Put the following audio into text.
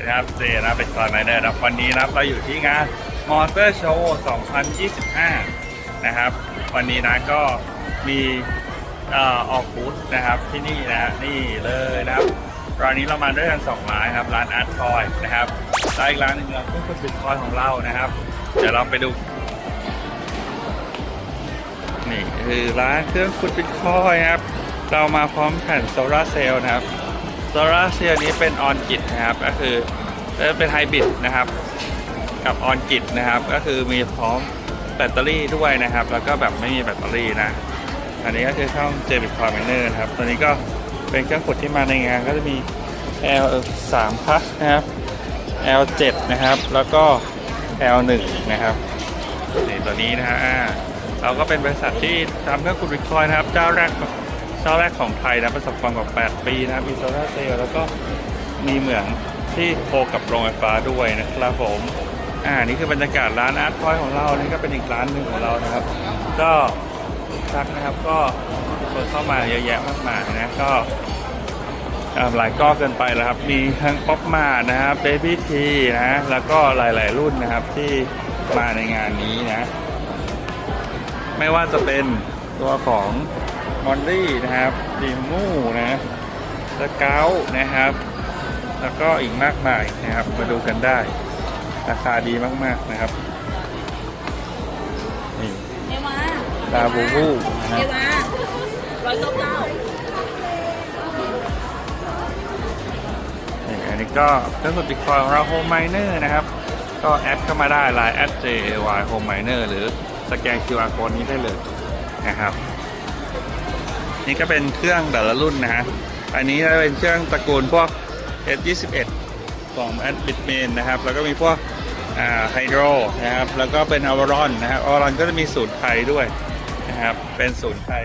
นะครับเจนะเป็นคอนไมเนอร์นะครับวันนี้นะครับเราอยู่ที่งานมอเตอร์โชว์ 2025 นะครับ วันนี้นะก็มีเอ่อออกบูธนะครับที่นี่นะฮะนี่เลยนะครับร้านนี้เรามาด้วยกันสองร้านครับร้านอาร์ตทอยนะครับและอีกร้านหนึงเราก็คือบิตคอยของเรานะครับ เดี๋ยวเราไปดูนี่คือร้านเครื่องขุดบิตคอยครับ เรามาพร้อมแผ่นโซลาร์เซลล์นะครับ โซลาร์เซลล์นี้เป็นออนกิตนะครับ ก็คือเป็นไฮบริดนะครับ กับออนกิตนะครับ ก็คือมีพร้อมแบตเตอรี่ด้วยนะครับ แล้วก็แบบไม่มีแบตเตอรี่นะ อันนี้ก็คือช่องเจบิตคอยน์มเนอร์นะครับ ตัวนี้ก็เป็นเครื่องขุดที่มาในงานก็จะมี L 3พันะครับ L 7 นะครับ แล้วก็ L 1 นะครับนี่ตัวนี้นะฮะเราก็เป็นบริษัทที่ทำเครื่องขุดบิตคอยนะครับ เจ้าแรก เจ้าแรกของไทยนะประสบความกว่า8ปีนะมีโซลาร์เซลล์แล้วก็มีเหมืองที่โคกับโรงไฟฟ้าด้วยนะครับผมอ่านี่คือบรรยากาศร้านอาร์ตทอยของเรานี่ก็เป็นอีกร้านหนึ่งของเรานะครับ ก็ทักนะครับก็คนเข้ามาเยอะแยะมากมายนะก็หลายก้อเกินไปแล้วครับ มีทั้งป๊อปมานะครับเบบี้ทีนะแล้วก็หลาย ๆ รุ่นนะครับที่มาในงานนี้นะ ไม่ว่าจะเป็นตัวของ มอนรี่นะครับดิมูนะสเกลนะครับ แล้วก็อีกมากมายนะครับ มาดูกันได้ ราคาดีมากๆนะครับนี่เอวาลาบูบูนะเอครับวาร้อยเก้าเก้านี่อันนี้ก็เครื่องกดบิตคอยของเราโฮมไมเนอร์นะครับ ก็แอดเข้ามาได้ไลน์แอด JAY Home Miner หรือสแกน QR code นี้ได้เลยนะครับ นี่ก็เป็นเครื่องแต่ละรุ่นนะฮะ อันนี้จะเป็นเครื่องตระกูลพวก S21 ของแอดบิตเมนนะครับ แล้วก็มีพวกไฮโดรนะครับ แล้วก็เป็นอวารอนนะครับอวารอนก็จะมีสูตรไทยด้วยนะครับ เป็นสูตรไทย